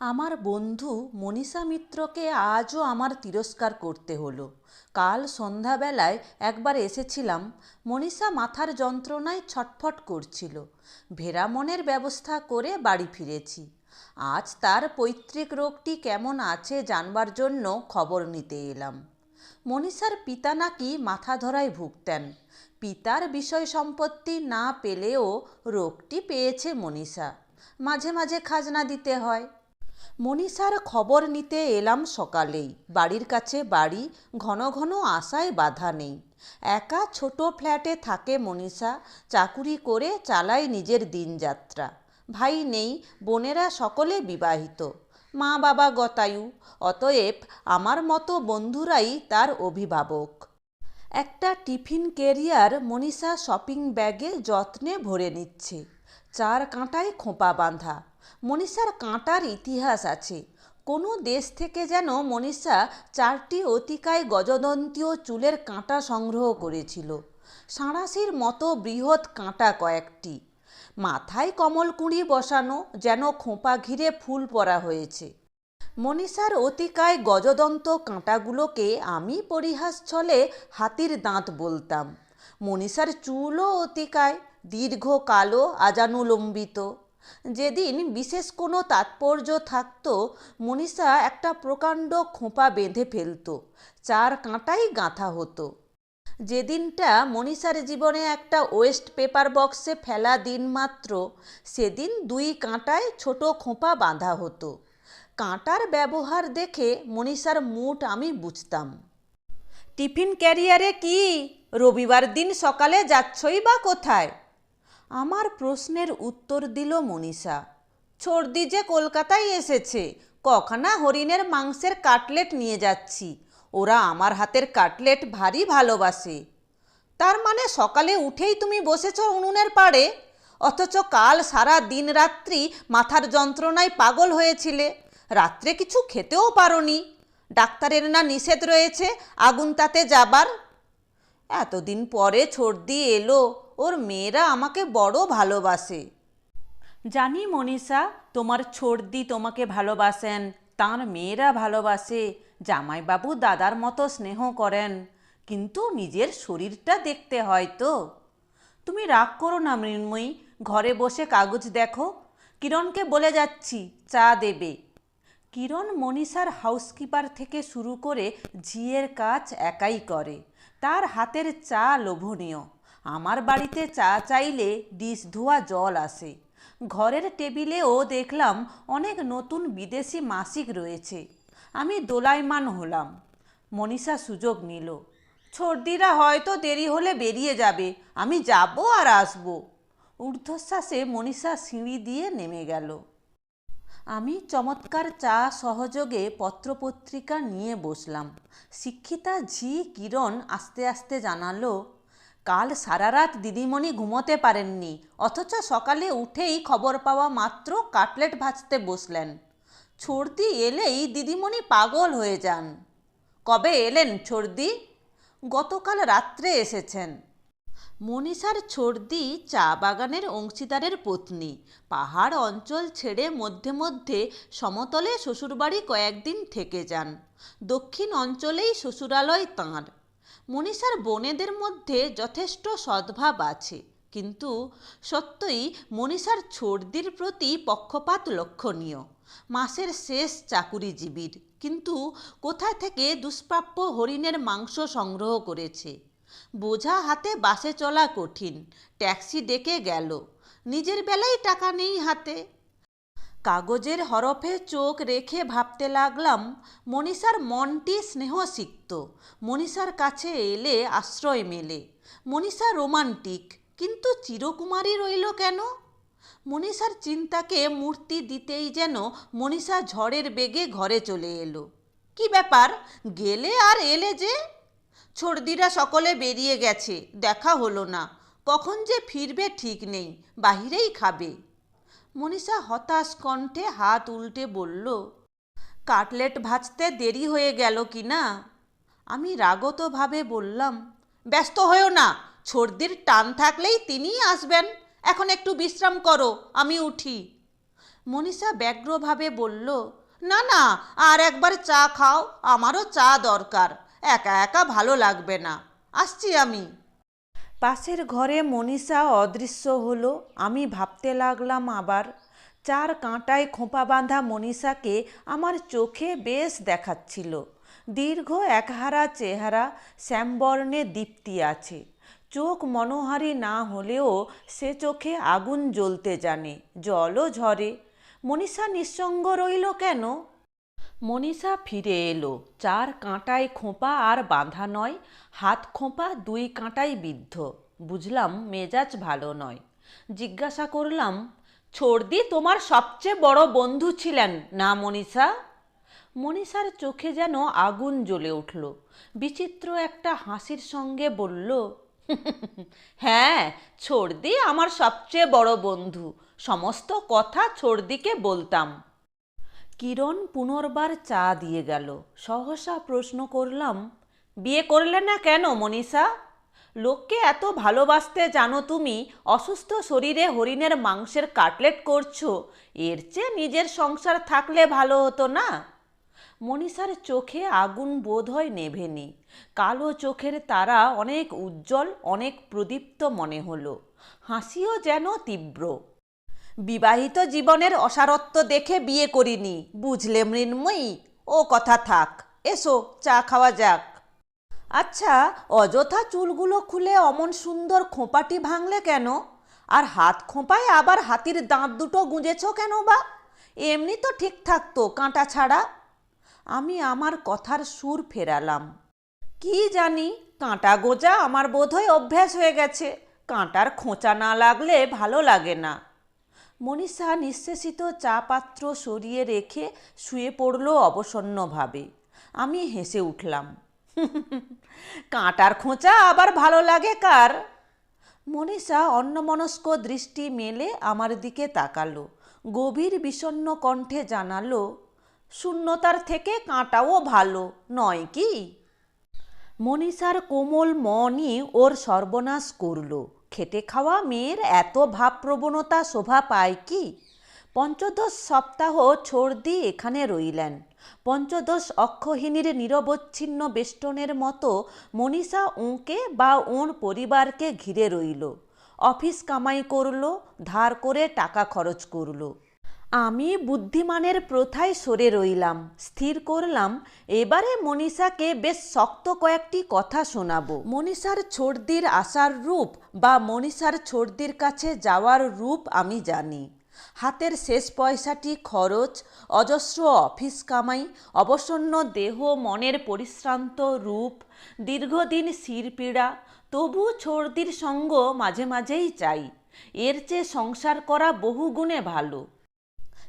আমার বন্ধু মনীষা মিত্রকে আজও আমার তিরস্কার করতে হলো। কাল সন্ধ্যাবেলায় একবার এসেছিলাম, মনীষা মাথার যন্ত্রণায় ছটফট করছিল। ভেরামনের ব্যবস্থা করে বাড়ি ফিরেছি। আজ তার পৈতৃক রোগটি কেমন আছে জানবার জন্য খবর নিতে এলাম। মনীষার পিতা নাকি মাথা ধরায় ভুগতেন। পিতার বিষয় সম্পত্তি না পেলেও রোগটি পেয়েছে মনীষা। মাঝে মাঝে খাজনা দিতে হয়। মনীষার খবর নিতে এলাম সকালেই। বাড়ির কাছে বাড়ি, ঘন ঘন আশায় বাধা নেই। একা ছোট ফ্ল্যাটে থাকে মনীষা, চাকুরি করে চালায় নিজের দিনযাত্রা। ভাই নেই, বোনেরা সকলে বিবাহিত। মা বাবা গতায়ু, অতএব আমার মতো বন্ধুরাই তার অভিভাবক। একটা টিফিন কেরিয়ার মনীষা শপিং ব্যাগে যত্নে ভরে নিচ্ছে। চার কাঁটায় খোঁপা বাঁধা। মনীষার কাঁটার ইতিহাস আছে। কোনো দেশ থেকে যেন মনীষা চারটি অতিকায় গজদন্তীয় চুলের কাঁটা সংগ্রহ করেছিল। সাঁড়াশির মতো বৃহৎ কাঁটা কয়েকটি। মাথায় কমলকুঁড়ি বসানো, যেন খোঁপা ঘিরে ফুল পরা হয়েছে। মনীষার অতিকায় গজদন্ত কাঁটাগুলোকে আমি পরিহাস ছলে হাতির দাঁত বলতাম। মনীষার চুলও অতিকায়, দীর্ঘ, কালো, আজানুলম্বিত। যেদিন বিশেষ কোনো তাৎপর্য থাকত, মনীষা একটা প্রকাণ্ড খোঁপা বেঁধে ফেলত, চার কাঁটাই গাঁথা হতো। যেদিনটা মনীষার জীবনে একটা ওয়েস্ট পেপার বক্সে ফেলা দিন মাত্র, সেদিন দুই কাঁটায় ছোট খোঁপা বাঁধা হতো। কাঁটার ব্যবহার দেখে মনীষার মুড আমি বুঝতাম। টিফিন ক্যারিয়ারে কি? রবিবার দিন সকালে যাচ্ছই বা কোথায়? আমার প্রশ্নের উত্তর দিল মনীষা। ছর্দি যে কলকাতায় এসেছে, কখানা হরিণের মাংসের কাটলেট নিয়ে যাচ্ছি। ওরা আমার হাতের কাটলেট ভারী ভালোবাসে। তার মানে সকালে উঠেই তুমি বসেছ উনুনের পাড়ে? অথচ কাল সারা দিন রাত্রি মাথার যন্ত্রণায় পাগল হয়েছিলে। রাত্রে কিছু খেতেও পারোনি। ডাক্তারের না নিষেধ রয়েছে আগুন তাতে যাবার? এতদিন পরে ছর্দি এলো ওর মেয়েরা আমাকে বড় ভালোবাসে। জানি মনীষা, তোমার ছর্দি তোমাকে ভালোবাসেন, তার মেয়েরা ভালোবাসে, জামাইবাবু দাদার মতো স্নেহ করেন, কিন্তু নিজের শরীরটা দেখতে হয় তো। তুমি রাগ করো না মৃন্ময়ী, ঘরে বসে কাগজ দেখো, কিরণকে বলে যাচ্ছি, চা দেবে। কিরণ মনীষার হাউসকিপার থেকে শুরু করে ঝিয়ের কাজ একাই করে, তার হাতের চা লোভনীয়। আমার বাড়িতে চা চাইলে ডিশ ধোয়া জল আসে। ঘরের টেবিলেও দেখলাম অনেক নতুন বিদেশি মাসিক রয়েছে। আমি দোলাইমান হলাম। মনীষা সুযোগ নিল। ছর্দিরা হয়তো দেরি হলে বেরিয়ে যাবে। আমি যাব আর আসব। ঊর্ধ্বশ্বাসে মনীষা সিঁড়ি দিয়ে নেমে গেল। আমি চমৎকার চা সহযোগে পত্রপত্রিকা নিয়ে বসলাম। শিক্ষিতা ঝি কিরণ আস্তে আস্তে জানালো কাল সারা রাত দিদিমণি ঘুমোতে পারেননি, অথচ সকালে উঠেই খবর পাওয়া মাত্র কাটলেট ভাজতে বসলেন। ছর্দি এলেই দিদিমণি পাগল হয়ে যান। কবে এলেন ছর্দি? গতকাল রাত্রে এসেছেন। মনীষার ছর্দি চা বাগানের অংশীদারের পত্নী। পাহাড় অঞ্চল ছেড়ে মধ্যে মধ্যে সমতলে শ্বশুরবাড়ি কয়েকদিন থেকে যান। দক্ষিণ অঞ্চলেই শ্বশুরালয় তাঁর। মনীষার বোনেদের মধ্যে যথেষ্ট সদ্ভাব আছে। কিন্তু সত্যই মনীষার ছর্দির প্রতি পক্ষপাত লক্ষণীয়। মাসের শেষ চাকুরিজীবীর। কিন্তু কোথা থেকে দুষ্প্রাপ্য হরিণের মাংস সংগ্রহ করেছে? বোঝা হাতে বাসে চলা কঠিন। ট্যাক্সি ডেকে গেল। নিজের বেলায় টাকা নেই হাতে। কাগজের হরফে চোখ রেখে ভাবতে লাগলাম, মনীষার মনটি স্নেহসিক্ত। মনীষার কাছে এলে আশ্রয় মেলে। মনীষা রোমান্টিক, কিন্তু চিরকুমারী রইল কেন? মনীষার চিন্তাকে মূর্তি দিতেই যেন মনীষা ঝড়ের বেগে ঘরে চলে এলো। কি ব্যাপার, গেলে আর এলে যে? ছর্দিরা সকলে বেরিয়ে গেছে, দেখা হলো না। কখন যে ফিরবে ঠিক নেই, বাহিরেই খাবে। মনীষা হতাশ কণ্ঠে হাত উল্টে বলল, কাটলেট ভাজতে দেরি হয়ে গেল কি না? আমি রাগতভাবে বললাম, ব্যস্ত হয়েও না ছর্দির টান থাকলেই তিনিই আসবেন। এখন একটু বিশ্রাম করো, আমি উঠি। মনীষা ব্যগ্রভাবে বলল, না না, আর একবার চা খাও, আমারও চা দরকার, একা একা ভালো লাগবে না। আসছি আমি। পাশের ঘরে মনীষা অদৃশ্য হলো। আমি ভাবতে লাগলাম আবার, চার কাঁটায় খোঁপা বাঁধা মনীষাকে আমার চোখে বেশ দেখাচ্ছিল। দীর্ঘ একহারা চেহারা, শ্যামবর্ণে দীপ্তি আছে। চোখ মনোহারি না হলেও সে চোখে আগুন জ্বলতে জানে, জলও ঝরে। মনীষা নিঃসঙ্গ রইল কেন? মনীষা ফিরে এলো। চার কাঁটায় খোঁপা আর বাঁধা নয়, হাত খোঁপা, দুই কাঁটায় বিদ্ধ। বুঝলাম মেজাজ ভালো নয়। জিজ্ঞাসা করলাম ছর্দি তোমার সবচেয়ে বড় বন্ধু ছিলেন না মনীষা? মনীষার চোখে যেন আগুন জ্বলে উঠল। বিচিত্র একটা হাসির সঙ্গে বলল হ্যাঁ ছর্দি আমার সবচেয়ে বড় বন্ধু। সমস্ত কথা ছর্দিকে বলতাম। কিরণ পুনর্বার চা দিয়ে গেল। সহসা প্রশ্ন করলাম, বিয়ে করলে না কেন মনীষা? লোককে এত ভালোবাসতে জানো তুমি, অসুস্থ শরীরে হরিণের মাংসের কাটলেট করছ, এর চেয়ে নিজের সংসার থাকলে ভালো হতো না? মনীষার চোখে আগুন বোধ হয় নেভেনি। কালো চোখের তারা অনেক উজ্জ্বল, অনেক প্রদীপ্ত মনে হলো। হাসিও যেন তীব্র। বিবাহিত জীবনের অসারত্ব দেখে বিয়ে করিনি। বুঝলে মৃন্ময়ী? ও কথা থাক। এসো, চা খাওয়া যাক। আচ্ছা অযথা চুলগুলো খুলে অমন সুন্দর খোঁপাটি ভাঙলে কেন? আর হাত খোঁপায় আবার হাতির দাঁত দুটো গুঁজেছ কেন বা? এমনি তো ঠিক থাকতো কাঁটা ছাড়া। আমি আমার কথার সুর ফেরালাম। কি জানি, কাঁটা গোজা আমার বোধহয় অভ্যাস হয়ে গেছে। কাঁটার খোঁচা না লাগলে ভালো লাগে না। মনীষা নিঃশেষিত চা পাত্র সরিয়ে রেখে শুয়ে পড়ল অবসন্নভাবে। আমি হেসে উঠলাম, কাঁটার খোঁচা আবার ভালো লাগে কার? মনীষা অন্যমনস্ক দৃষ্টি মেলে আমার দিকে তাকালো, গভীর বিষণ্ণ কণ্ঠে জানালো, শূন্যতার থেকে কাঁটাও ভালো, নয় কি? মনীষার কোমল মনই ওর সর্বনাশ করল। খেটে খাওয়া মেয়ের এত ভাবপ্রবণতা, শোভা পায় কি? পঞ্চদশ সপ্তাহ ছর্দি এখানে রইলেন। পঞ্চদশ অক্ষহীনীর নিরবচ্ছিন্ন বেষ্টনের মতো মনীষা ওঁকে বা ওঁর পরিবারকে ঘিরে রইল। অফিস কামাই করল, ধার করে টাকা খরচ করল। আমি বুদ্ধিমানের প্রথায় সরে রইলাম, স্থির করলাম, এবারে মনীষাকে বেশ শক্ত কয়েকটি কথা শোনাবো। মনীষার ছর্দির আসার রূপ বা মনীষার ছর্দির কাছে যাওয়ার রূপ আমি জানি। হাতের শেষ পয়সাটি খরচ, অজস্র অফিস কামাই, অবসন্ন দেহ, মনের পরিশ্রান্ত রূপ, দীর্ঘদিন শিরপীড়া তবু ছর্দির সঙ্গ মাঝে মাঝেই চাই। এর চেয়ে সংসার করা বহুগুণে ভালো।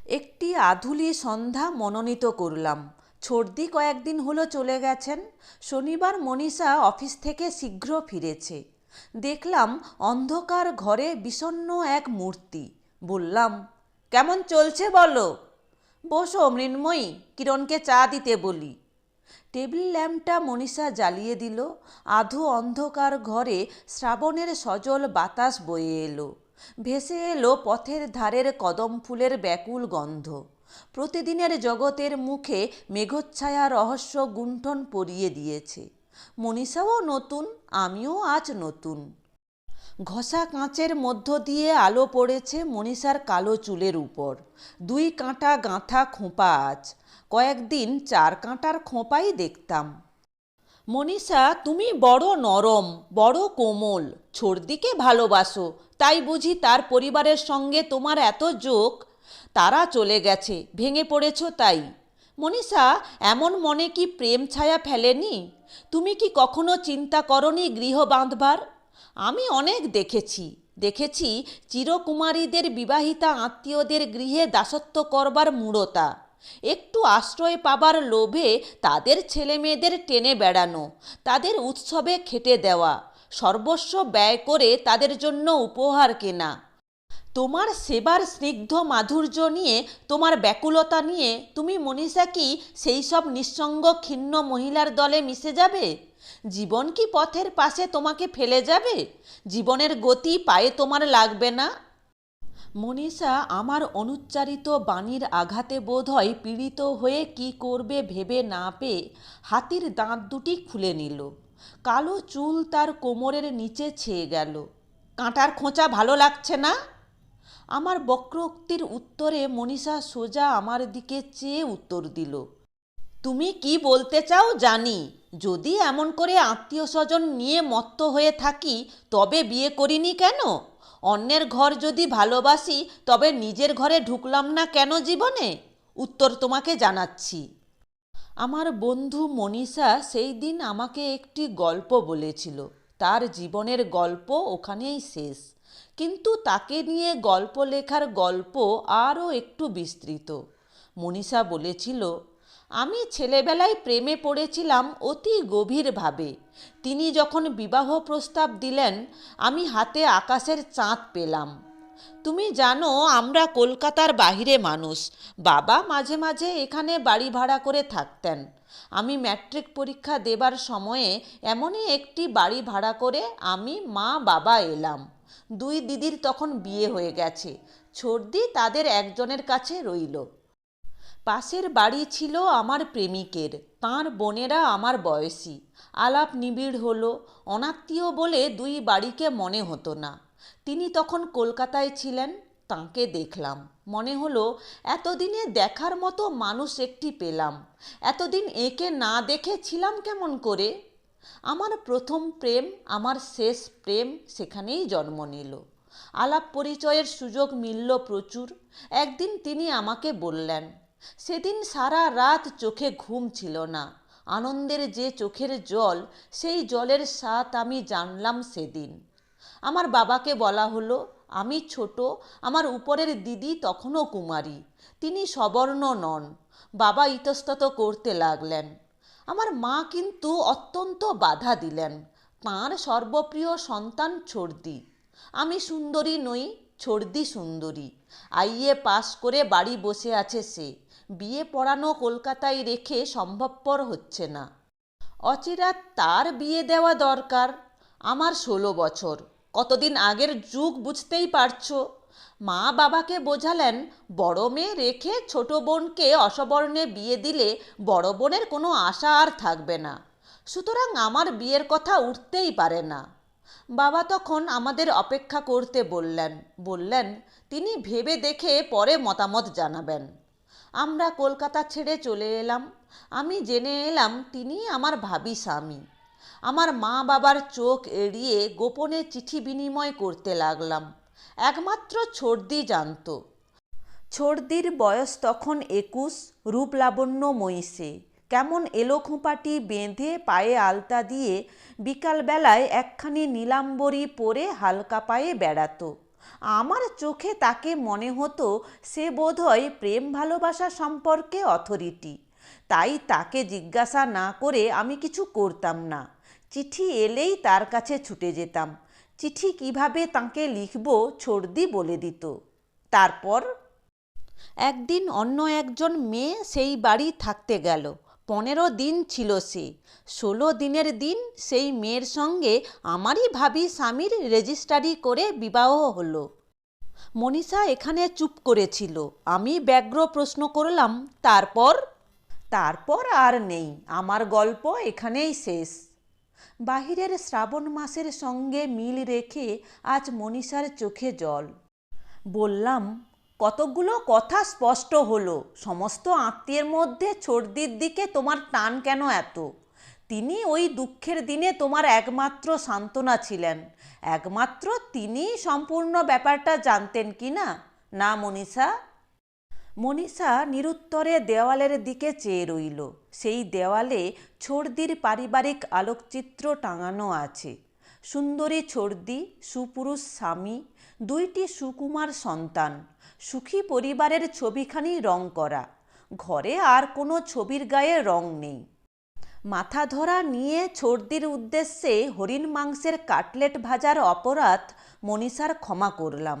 একটি আধুলি সন্ধ্যা মনোনীত করলাম। ছর্দি কয়েকদিন হলো চলে গেছেন। শনিবার মনীষা অফিস থেকে শীঘ্র ফিরেছে। দেখলাম অন্ধকার ঘরে বিষণ্ণ এক মূর্তি। বললাম, কেমন চলছে বলো? বসো মৃন্ময়ী, কিরণকে চা দিতে বলি। টেবিল ল্যাম্পটা মনীষা জ্বালিয়ে দিল। আধো অন্ধকার ঘরে শ্রাবণের সজল বাতাস বয়ে এলো। ভেসে এলো পথের ধারের কদম ফুলের ব্যাকুল গন্ধ। প্রতিদিনের জগতের মুখে মেঘচ্ছায়া রহস্য গুণ্ঠন পরিয়ে দিয়েছে। মনীষাও নতুন, আমিও আজ নতুন। ঘষা কাঁচের মধ্য দিয়ে আলো পড়েছে মনীষার কালো চুলের উপর। দুই কাঁটা গাঁথা খোঁপা আজ। কয়েকদিন চার কাঁটার খোঁপাই দেখতাম। মনীষা, তুমি বড় নরম, বড় কোমল ছর্দিকে ভালোবাসো তাই বুঝি তার পরিবারের সঙ্গে তোমার এত যোগ? তারা চলে গেছে, ভেঙে পড়েছ তাই। মনীষা, এমন মনে কি প্রেম ছায়া ফেলেনি? তুমি কি কখনো চিন্তা করনি গৃহ বাঁধবার? আমি অনেক দেখেছি দেখেছি চিরকুমারীদের বিবাহিতা আত্মীয়দের গৃহে দাসত্ব করবার মূঢ়তা। একটু আশ্রয় পাবার লোভে তাদের ছেলেমেয়েদের টেনে বেড়ানো, তাদের উৎসবে খেটে দেওয়া সর্বস্ব ব্যয় করে তাদের জন্য উপহার কেনা। তোমার সেবার স্নিগ্ধ মাধুর্য নিয়ে, তোমার ব্যাকুলতা নিয়ে তুমি মনীষা কি সেই সব নিঃসঙ্গ ক্ষীণ মহিলার দলে মিশে যাবে? জীবন কি পথের পাশে তোমাকে ফেলে যাবে? জীবনের গতি পায়ে তোমার লাগবে না? মনীষা, আমার অনুচ্চারিত বাণীর আঘাতে বোধহয় পীড়িত হয়ে কি করবে ভেবে না পেয়ে হাতির দাঁত দুটি খুলে নিল। কালো চুল তার কোমরের নিচে ছেয়ে গেল। কাঁটার খোঁচা ভালো লাগছে না? আমার বক্রোক্তির উত্তরে মনীষা সোজা আমার দিকে চেয়ে উত্তর দিল, তুমি কি বলতে চাও জানি। যদি এমন করে আত্মীয় স্বজন নিয়ে মত্ত হয়ে থাকি, তবে বিয়ে করিনি কেন? অন্যের ঘর যদি ভালোবাসি, তবে নিজের ঘরে ঢুকলাম না কেন জীবনে? উত্তর তোমাকে জানাচ্ছি। আমার বন্ধু মনীষা সেই দিন আমাকে একটি গল্প বলেছিল। তার জীবনের গল্প ওখানেই শেষ। কিন্তু তাকে নিয়ে গল্প লেখার গল্প আরও একটু বিস্তৃত। মনীষা বলেছিল, আমি ছেলেবেলায় প্রেমে পড়েছিলাম অতি গভীরভাবে। তিনি যখন বিবাহ প্রস্তাব দিলেন, আমি হাতে আকাশের চাঁদ পেলাম। তুমি জানো, আমরা কলকাতার বাহিরে মানুষ। বাবা মাঝে মাঝে এখানে বাড়ি ভাড়া করে থাকতেন। আমি ম্যাট্রিক পরীক্ষা দেবার সময়ে এমনই একটি বাড়ি ভাড়া করে আমি মা, বাবা এলাম। দুই দিদির তখন বিয়ে হয়ে গেছে। ছর্দি তাদের একজনের কাছে রইল। পাশের বাড়ি ছিল আমার প্রেমিকের। তাঁর বোনেরা আমার বয়সী। আলাপ নিবিড় হলো। অনাত্মীয় বলে দুই বাড়িকে মনে হতো না। তিনি তখন কলকাতায় ছিলেন, তাঁকে দেখলাম। মনে হলো, এতদিনে দেখার মতো মানুষ একটি পেলাম। এতদিন একে না দেখেছিলাম কেমন করে? আমার প্রথম প্রেম, আমার শেষ প্রেম সেখানেই জন্ম নিল। আলাপ পরিচয়ের সুযোগ মিলল প্রচুর। একদিন তিনি আমাকে বললেন, সেদিন সারা রাত চোখে ঘুম ছিল না। আনন্দের যে চোখের জল, সেই জলের স্বাদ আমি জানলাম সেদিন। আমার বাবাকে বলা হলো, আমি ছোট, আমার উপরের দিদি তখনও কুমারী, তিনি সবর্ণ নন। বাবা ইতস্তত করতে লাগলেন। আমার মা কিন্তু অত্যন্ত বাধা দিলেন, তাঁর সর্বপ্রিয় সন্তান ছর্দি আমি সুন্দরী নই ছর্দি সুন্দরী, আইএ পাশ করে বাড়ি বসে আছে সে, বিয়ে পড়ানো কলকাতায় রেখে সম্ভবপর হচ্ছে না। অচিরা তার বিয়ে দেওয়া দরকার, আমার ষোলো বছর। কতদিন আগের যুগ বুঝতেই পারছ। মা বাবাকে বোঝালেন, বড় মেয়ে রেখে ছোট বোনকে অসবর্ণে বিয়ে দিলে বড় বোনের কোনো আশা আর থাকবে না। সুতরাং আমার বিয়ের কথা উঠতেই পারে না। বাবা তখন আমাদের অপেক্ষা করতে বললেন বললেন, তিনি ভেবে দেখে পরে মতামত জানাবেন। আমরা কলকাতা ছেড়ে চলে এলাম। আমি জেনে এলাম তিনি আমার ভাবি স্বামী। আমার মা বাবার চোখ এড়িয়ে গোপনে চিঠি বিনিময় করতে লাগলাম। একমাত্র ছর্দি জানত। ছর্দির বয়স তখন একুশ রূপলাবণ্য মহিষে কেমন এলো খোঁপাটি বেঁধে পায়ে আলতা দিয়ে বিকালবেলায় একখানি নীলাম্বরী পরে হালকা পায়ে বেড়াতো। আমার চোখে তাকে মনে হতো সে বোধহয় প্রেম ভালোবাসা সম্পর্কে অথরিটি। তাই তাকে জিজ্ঞাসা না করে আমি কিছু করতাম না। চিঠি এলেই তার কাছে ছুটে যেতাম। চিঠি কীভাবে তাকে লিখব ছর্দি বলে দিত। তারপর? একদিন অন্য একজন মেয়ে সেই বাড়ি থাকতে গেল। পনেরো দিন ছিল সে। ষোলো দিনের দিন সেই মেয়ের সঙ্গে আমারই ভাবি স্বামীর রেজিস্টারি করে বিবাহ হলো। মনীষা এখানে চুপ করেছিল। আমি ব্যগ্র প্রশ্ন করলাম, তারপর? তারপর আর নেই। আমার গল্প এখানেই শেষ। বাহিরের শ্রাবণ মাসের সঙ্গে মিল রেখে আজ মনীষার চোখে জল। বললাম, কতকগুলো কথা স্পষ্ট হলো। সমস্ত আত্মীয়ের মধ্যে ছর্দির দিকে তোমার টান কেন এত? তিনি ওই দুঃখের দিনে তোমার একমাত্র সান্ত্বনা ছিলেন। একমাত্র তিনিই সম্পূর্ণ ব্যাপারটা জানতেন কি না? না, মনীষা? মনীষা নিরুত্তরে দেওয়ালের দিকে চেয়ে রইল। সেই দেওয়ালে ছর্দির পারিবারিক আলোকচিত্র টাঙানো আছে। সুন্দরী ছর্দি, সুপুরুষ স্বামী, দুইটি সুকুমার সন্তান, সুখী পরিবারের ছবিখানি রং করা। ঘরে আর কোনো ছবির গায়ে রং নেই। মাথা ধরা নিয়ে ছর্দির উদ্দেশ্যে হরিণ মাংসের কাটলেট ভাজার অপরাধ মনীষার ক্ষমা করলাম।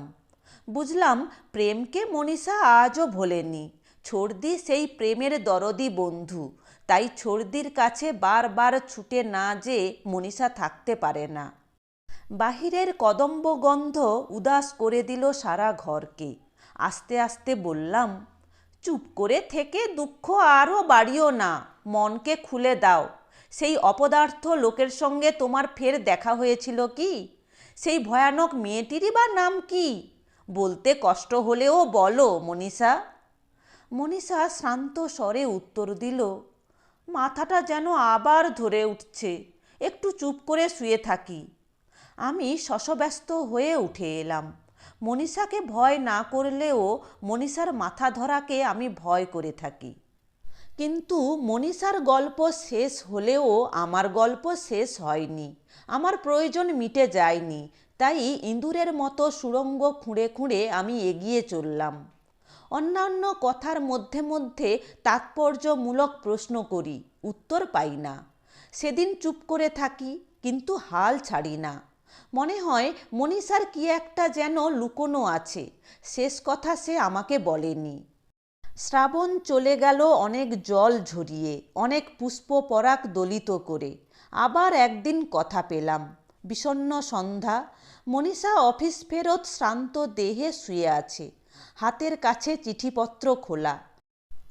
বুঝলাম প্রেমকে মনীষা আজও ভোলেনি ছর্দি সেই প্রেমের দরদি বন্ধু। তাই ছর্দির কাছে বারবার ছুটে না যে মনীষা থাকতে পারে না। বাহিরের কদম্ব গন্ধ উদাস করে দিল সারা ঘরকে। আস্তে আস্তে বললাম, চুপ করে থেকে দুঃখ আরও বাড়িও না, মনকে খুলে দাও। সেই অপদার্থ লোকের সঙ্গে তোমার ফের দেখা হয়েছিল কি? সেই ভয়ানক মেয়েটিরই বা নাম কি? বলতে কষ্ট হলেও বলো মনীষা। মনীষা শ্রান্ত স্বরে উত্তর দিল মাথাটা যেন আবার ধরে উঠছে। একটু চুপ করে শুয়ে থাকি। আমি শশব্যস্ত হয়ে উঠে এলাম। মনীষাকে ভয় না করলেও মনীষার মাথা ধরাকে আমি ভয় করে থাকি। কিন্তু মনীষার গল্প শেষ হলেও আমার গল্প শেষ হয়নি। আমার প্রয়োজন মিটে যায়নি। তাই ইঁদুরের মতো সুড়ঙ্গ খুঁড়ে খুঁড়ে আমি এগিয়ে চললাম। অন্যান্য কথার মধ্যে মধ্যে তাৎপর্যমূলক প্রশ্ন করি, উত্তর পাই না। সেদিন চুপ করে থাকি, কিন্তু হাল ছাড়ি না। মনে হয় মনীষার কি একটা যেন লুকোনো আছে, শেষ কথা সে আমাকে বলেনি। শ্রাবণ চলে গেল অনেক জল ঝরিয়ে, অনেক পুষ্প পরাগ দলিত করে। আবার একদিন কথা পেলাম বিষণ্ণ সন্ধ্যা, মনীষা অফিস ফেরত শ্রান্ত দেহে শুয়ে আছে। হাতের কাছে চিঠিপত্র খোলা।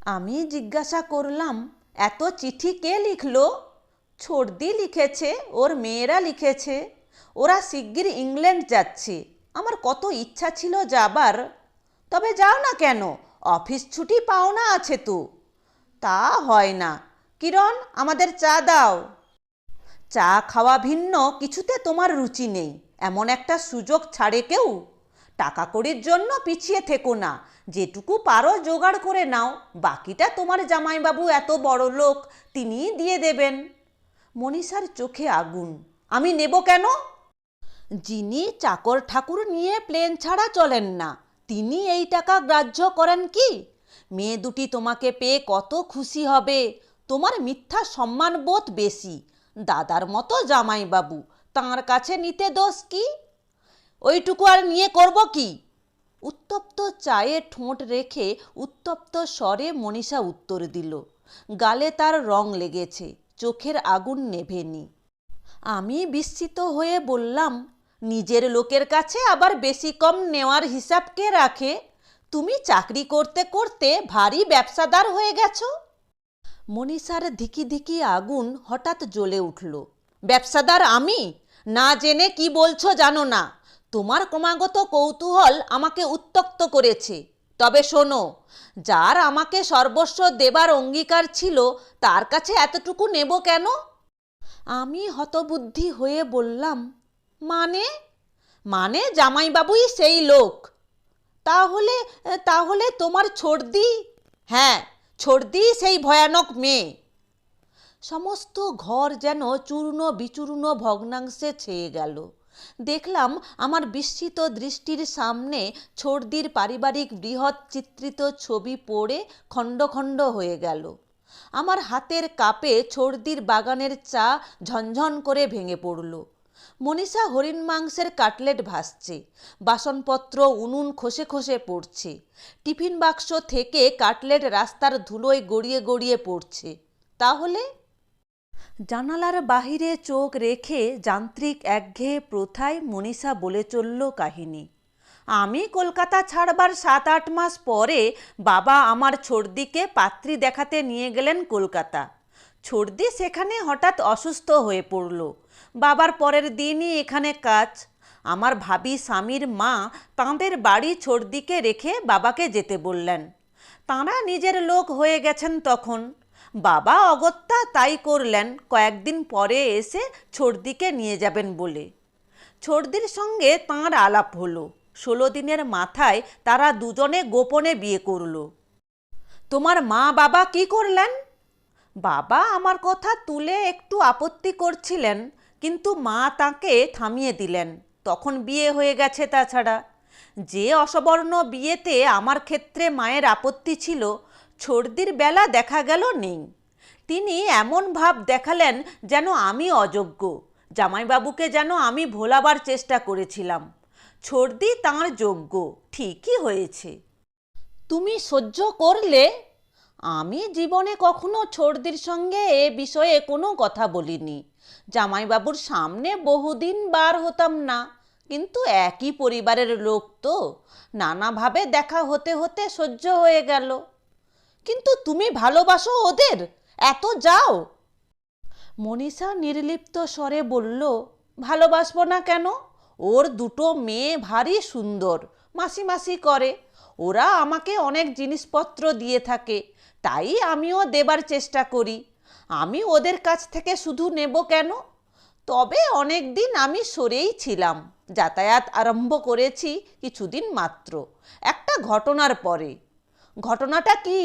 আমি জিজ্ঞাসা করলাম, এত চিঠি কে লিখলো? ছর্দি লিখেছে, ওর মেয়েরা লিখেছে। ওরা শিগগির ইংল্যান্ড যাচ্ছে। আমার কত ইচ্ছা ছিল যাবার। তবে যাও না কেন, অফিস ছুটি পাও না আছে তো। তা হয় না। কিরণ, আমাদের চা দাও। চা খাওয়া ভিন্ন, কিছুতে তোমার রুচি নেই। এমন একটা সুযোগ ছাড়ে কেউ? টাকা কড়ির জন্য পিছিয়ে থেকো না। যেটুকু পারো জোগাড় করে নাও। বাকিটা তোমার জামাইবাবু এত বড় লোক, তিনিই দিয়ে দেবেন। মনীষার চোখে আগুন। আমি নেব কেন? যিনি চাকর ঠাকুর নিয়ে প্লেন ছাড়া চলেন না, তিনি এই টাকা গ্রাহ্য করেন কি? মেয়ে দুটি তোমাকে পেয়ে কত খুশি হবে। তোমার মিথ্যা সম্মানবোধ বেশি। দাদার মতো জামাইবাবু, তাঁর কাছে নিতে দোষ কি? ওইটুকু আর নিয়ে করব কি? উত্তপ্ত চায়ে ঠোঁট রেখে উত্তপ্ত স্বরে মনীষা উত্তর দিল, গালে তার রং লেগেছে, চোখের আগুন নেভেনি। আমি বিস্মিত হয়ে বললাম, নিজের লোকের কাছে আবার বেশি কম নেওয়ার হিসাব কে রাখে? তুমি চাকরি করতে করতে ভারী ব্যবসাদার হয়ে গেছো? মনীষার ধিকি ধিকি আগুন হঠাৎ জ্বলে উঠল, ব্যবসাদার আমি? না জেনে কি বলছো জানো না। তোমার ক্রমাগত কৌতূহল আমাকে উত্তক্ত করেছে। তবে শোনো, যার আমাকে সর্বস্ব দেবার অঙ্গীকার ছিল, তার কাছে এতটুকু নেব কেন? আমি হতবুদ্ধি হয়ে বললাম মানে? মানে জামাইবাবুই সেই লোক। তাহলে তাহলে তোমার ছোড়দি? হ্যাঁ ছোড়দি সেই ভয়ানক মেয়ে। সমস্ত ঘর যেন চূর্ণ বিচূর্ণ ভগ্নাংশে ছেয়ে গেল। দেখলাম আমার বিস্মিত দৃষ্টির সামনে ছোড়দির পারিবারিক বৃহৎ চিত্রিত ছবি পড়ে খণ্ড খণ্ড হয়ে গেল। আমার হাতের কাপে ছোড়দির বাগানের চা ঝনঝন করে ভেঙে পড়ল। মনীষা হরিণ মাংসের কাটলেট ভাসছে, বাসনপত্র উনুন খসে খসে পড়ছে, টিফিন বাক্স থেকে কাটলেট রাস্তার ধুলোয় গড়িয়ে গড়িয়ে পড়ছে। তাহলে? জানালার বাহিরে চোখ রেখে যান্ত্রিক একঘেয়ে প্রথায় মনীষা বলে চলল কাহিনী। আমি কলকাতা ছাড়বার সাত আট মাস পরে বাবা আমার ছোড়দিকে পাত্রী দেখাতে নিয়ে গেলেন কলকাতা। ছর্দি সেখানে হঠাৎ অসুস্থ হয়ে পড়ল। বাবার পরের দিনই এখানে কাজ। আমার ভাবি স্বামীর মা তাঁদের বাড়ি ছোড়দিকে রেখে বাবাকে যেতে বললেন। তাঁরা নিজের লোক হয়ে গেছেন তখন। বাবা অগত্যা তাই করলেন, কয়েকদিন পরে এসে ছোড়দিকে নিয়ে যাবেন বলে। ছোড়দির সঙ্গে তাঁর আলাপ হলো। ষোলো দিনের মাথায় তারা দুজনে গোপনে বিয়ে করল। তোমার মা বাবা কি করলেন? বাবা আমার কথা তুলে একটু আপত্তি করছিলেন, কিন্তু মা তাকে থামিয়ে দিলেন। তখন বিয়ে হয়ে গেছে তাছাড়া। যে অসবর্ণ বিয়েতে আমার ক্ষেত্রে মায়ের আপত্তি ছিল ছোড়দির বেলা দেখা গেল নেই। তিনি এমন ভাব দেখালেন যেন আমি অযোগ্য। জামাইবাবুকে যেন আমি ভোলাবার চেষ্টা করেছিলাম। ছোড়দি তাঁর যোগ্য, ঠিকই হয়েছে। তুমি সহ্য করলে? আমি জীবনে কখনো ছোড়দির সঙ্গে এ বিষয়ে কোনো কথা বলিনি। জামাইবাবুর সামনে বহুদিন বার হতাম না, কিন্তু একই পরিবারের লোক তো। নানাভাবে দেখা হতে হতে সহ্য হয়ে গেল। কিন্তু তুমি ভালোবাসো ওদের। এত যাও। মনীষা নির্লিপ্ত স্বরে বলল, ভালোবাসবো না কেন? ওর দুটো মেয়ে ভারী সুন্দর মাসি মাসি করে। ওরা আমাকে অনেক জিনিসপত্র দিয়ে থাকে, তাই আমিও দেবার চেষ্টা করি। আমি ওদের কাছ থেকে শুধু নেব কেন? তবে অনেক দিন আমি সরেই ছিলাম, যাতায়াত আরম্ভ করেছি কিছুদিন মাত্র, একটা ঘটনার পরে। ঘটনাটা কি?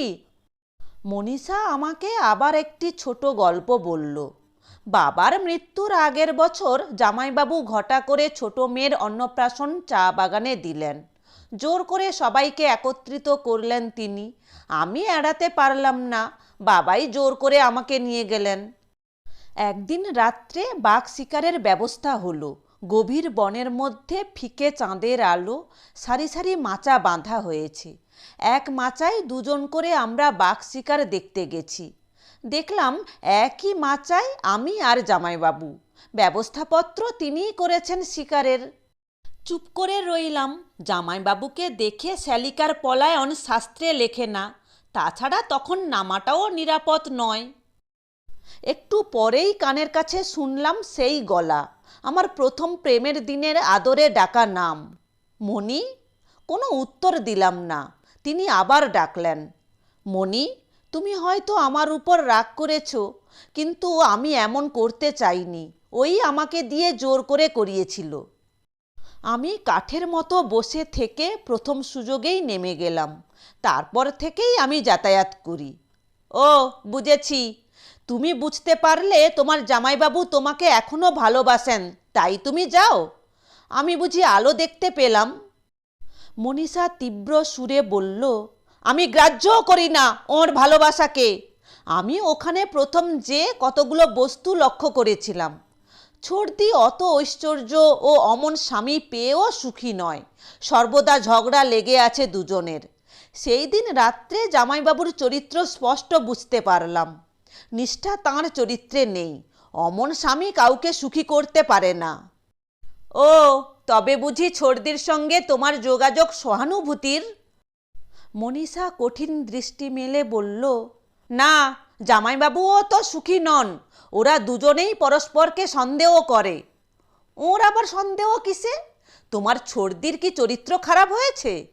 মনীষা আমাকে আবার একটি ছোট গল্প বলল। বাবার মৃত্যুর আগের বছর জামাইবাবু ঘটা করে ছোট মেয়ের অন্নপ্রাশন চা বাগানে দিলেন। জোর করে সবাইকে একত্রিত করলেন তিনি। আমি এড়াতে পারলাম না। বাবাই জোর করে আমাকে নিয়ে গেলেন। একদিন রাত্রে বাঘ শিকারের ব্যবস্থা হলো। গভীর বনের মধ্যে ফিকে চাঁদের আলো, সারি সারি মাচা বাঁধা হয়েছে। এক মাচায় দুজন করে আমরা বাঘ শিকার দেখতে গেছি। দেখলাম একই মাচায় আমি আর জামাইবাবু। ব্যবস্থাপত্র তিনিই করেছেন শিকারের। চুপ করে রইলাম। জামাইবাবুকে দেখে শ্যালিকার পলায়ন শাস্ত্রে লেখে না। তাছাড়া তখন নামাটাও নিরাপদ নয়। একটু পরেই কানের কাছে শুনলাম সেই গলা। আমার প্রথম প্রেমের দিনের আদরে ডাকা নাম। মণি? কোনো উত্তর দিলাম না। তিনি আবার ডাকলেন, মণি, তুমি হয়তো আমার উপর রাগ করেছ, কিন্তু আমি এমন করতে চাইনি। ওই আমাকে দিয়ে জোর করে করিয়েছিল। আমি কাঠের মতো বসে থেকে প্রথম সুযোগেই নেমে গেলাম। তারপর থেকেই আমি যাতায়াত করি। ও, বুঝেছি। তুমি বুঝতে পারলে তোমার জামাইবাবু তোমাকে এখনও ভালোবাসেন, তাই তুমি যাও। আমি বুঝি আলো দেখতে পেলাম। মনীষা তীব্র সুরে বলল, আমি গ্রাহ্যও করি না ওর ভালোবাসাকে। আমি ওখানে প্রথম যে কতগুলো বস্তু লক্ষ্য করেছিলাম। ছর্দি অত ঐশ্বর্য ও অমন স্বামী পেয়েও সুখী নয়। সর্বদা ঝগড়া লেগে আছে দুজনের। সেই দিন রাত্রে জামাইবাবুর চরিত্র স্পষ্ট বুঝতে পারলাম। নিষ্ঠা তাঁর চরিত্রে নেই। অমন স্বামী কাউকে সুখী করতে পারে না। ও তবে বুঝি ছর্দির সঙ্গে তোমার যোগাযোগ সহানুভূতির? মনীষা কঠিন দৃষ্টি মেলে বলল, না জামাইবাবুও তো সুখী নন। ওরা দুজনেই পরস্পরকে সন্দেহ করে। ওর আবার সন্দেহ কিসে? তোমার ছর্দির কি চরিত্র খারাপ হয়েছে?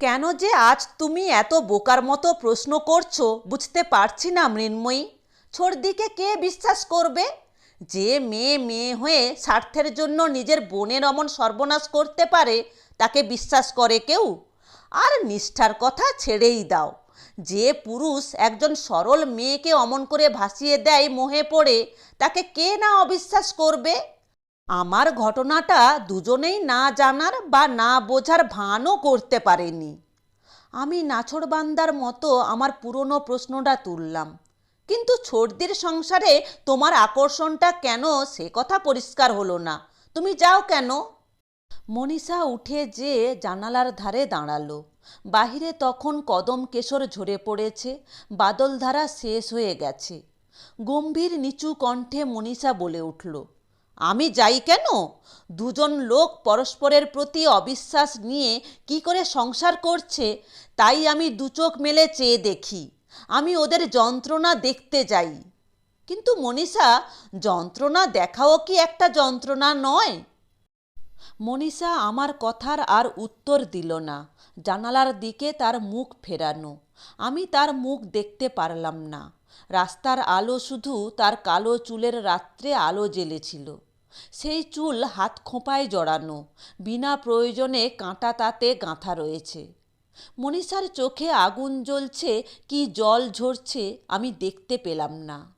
কেন যে আজ তুমি এত বোকার মতো প্রশ্ন করছ, বুঝতে পারছি না মৃন্ময়ী। ছর্দিকে কে বিশ্বাস করবে? যে মেয়ে মেয়ে হয়ে স্বার্থের জন্য নিজের বোনের অমন সর্বনাশ করতে পারে, তাকে বিশ্বাস করে কেউ? আর নিষ্ঠার কথা ছেড়েই দাও। যে পুরুষ একজন সরল মেয়েকে অমন করে ভাসিয়ে দেয় মোহে পড়ে, তাকে কে না অবিশ্বাস করবে? আমার ঘটনাটা দুজনেই না জানার বা না বোঝার ভানও করতে পারেনি। আমি নাছড়বান্দার মতো আমার পুরনো প্রশ্নটা তুললাম। কিন্তু ছোটদের সংসারে তোমার আকর্ষণটা কেন? সে কথা পরিষ্কার হলো না। তুমি যাও কেন? মনীষা উঠে যে জানালার ধারে দাঁড়াল। বাহিরে তখন কদম কেশর ঝরে পড়েছে, বাদলধারা শেষ হয়ে গেছে। গম্ভীর নিচু কণ্ঠে মনীষা বলে উঠল, আমি যাই কেন? দুজন লোক পরস্পরের প্রতি অবিশ্বাস নিয়ে কি করে সংসার করছে? তাই আমি দুচোখ মেলে চেয়ে দেখি। আমি ওদের যন্ত্রণা দেখতে যাই। কিন্তু মনীষা, যন্ত্রণা দেখাও কি একটা যন্ত্রণা নয়? মনীষা আমার কথার আর উত্তর দিল না। জানালার দিকে তার মুখ ফেরানো। আমি তার মুখ দেখতে পারলাম না। রাস্তার আলো শুধু তার কালো চুলের রাত্রে আলো জ্বেলেছিল। সেই চুল হাত খোঁপায় জড়ানো। বিনা প্রয়োজনে কাঁটা তাতে গাঁথা রয়েছে। মনীষার চোখে আগুন জ্বলছে কি জল ঝরছে আমি দেখতে পেলাম না।